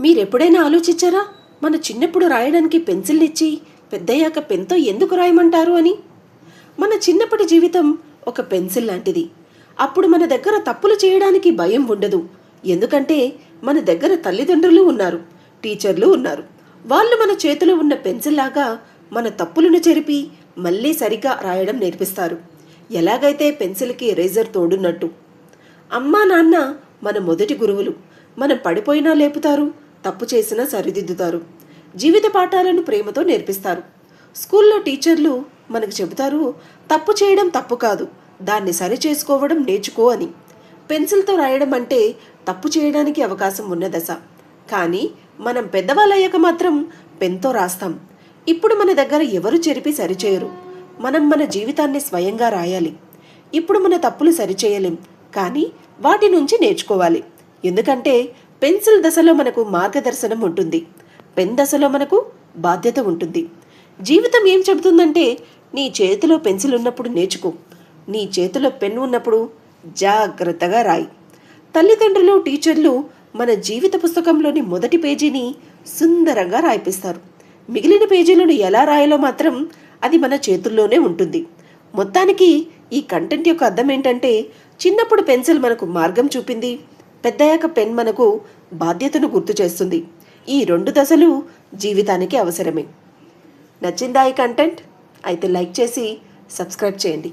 మీరెప్పుడైనా ఆలోచించారా? మన చిన్నప్పుడు రాయడానికి పెన్సిల్ ఇచ్చి పెద్దయ్యాక పెన్తో ఎందుకు రాయమంటారు అని? మన చిన్నప్పటి జీవితం ఒక పెన్సిల్ లాంటిది. అప్పుడు మన దగ్గర తప్పులు చేయడానికి భయం ఉండదు. ఎందుకంటే మన దగ్గర తల్లిదండ్రులు ఉన్నారు టీచర్లు ఉన్నారు. వాళ్ళు మన చేతిలో ఉన్న పెన్సిల్ లాగా మన తప్పులను చెరిపి మళ్ళీ సరిగ్గా రాయడం నేర్పిస్తారు. ఎలాగైతే పెన్సిల్కి ఎరేజర్ తోడున్నట్టు. అమ్మా నాన్న మన మొదటి గురువులు. మనం పడిపోయినా లేపుతారు తప్పు చేసినా సరిదిద్దుతారు. జీవిత పాఠాలను ప్రేమతో నేర్పిస్తారు. స్కూల్లో టీచర్లు మనకు చెబుతారు తప్పు చేయడం తప్పు కాదు దాన్ని సరి చేసుకోవడం నేర్చుకో అని. పెన్సిల్తో రాయడం అంటే తప్పు చేయడానికి అవకాశం ఉన్న దశ. కానీ మనం పెద్దవాళ్ళయ్యాక మాత్రం పెన్తో రాస్తాం. ఇప్పుడు మన దగ్గర ఎవరు చెరిపి సరిచేయరు మనం మన జీవితాన్ని స్వయంగా రాయాలి. ఇప్పుడు మన తప్పులు సరిచేయలేం కానీ వాటి నుంచి నేర్చుకోవాలి. ఎందుకంటే పెన్సిల్ దశలో మనకు మార్గదర్శనం ఉంటుంది. పెన్ దశలో మనకు బాధ్యత ఉంటుంది. జీవితం ఏం చెబుతుందంటే నీ చేతిలో పెన్సిల్ ఉన్నప్పుడు నేర్చుకో. నీ చేతిలో పెన్ ఉన్నప్పుడు జాగ్రత్తగా రాయి. తల్లిదండ్రులు టీచర్లు మన జీవిత పుస్తకంలోని మొదటి పేజీని సుందరంగా రాయిపిస్తారు. మిగిలిన పేజీలను ఎలా రాయాలో మాత్రం అది మన చేతుల్లోనే ఉంటుంది. మొత్తానికి ఈ కంటెంట్ యొక్క అర్థం ఏంటంటే చిన్నప్పుడు పెన్సిల్ మనకు మార్గం చూపింది. పెద్దయ్యాక పెన్ మనకు బాధ్యతను గుర్తు చేస్తుంది. ఈ రెండు దశలు జీవితానికి అవసరమే. నచ్చిందా ఈ కంటెంట్? అయితే లైక్ చేసి సబ్స్క్రైబ్ చేయండి.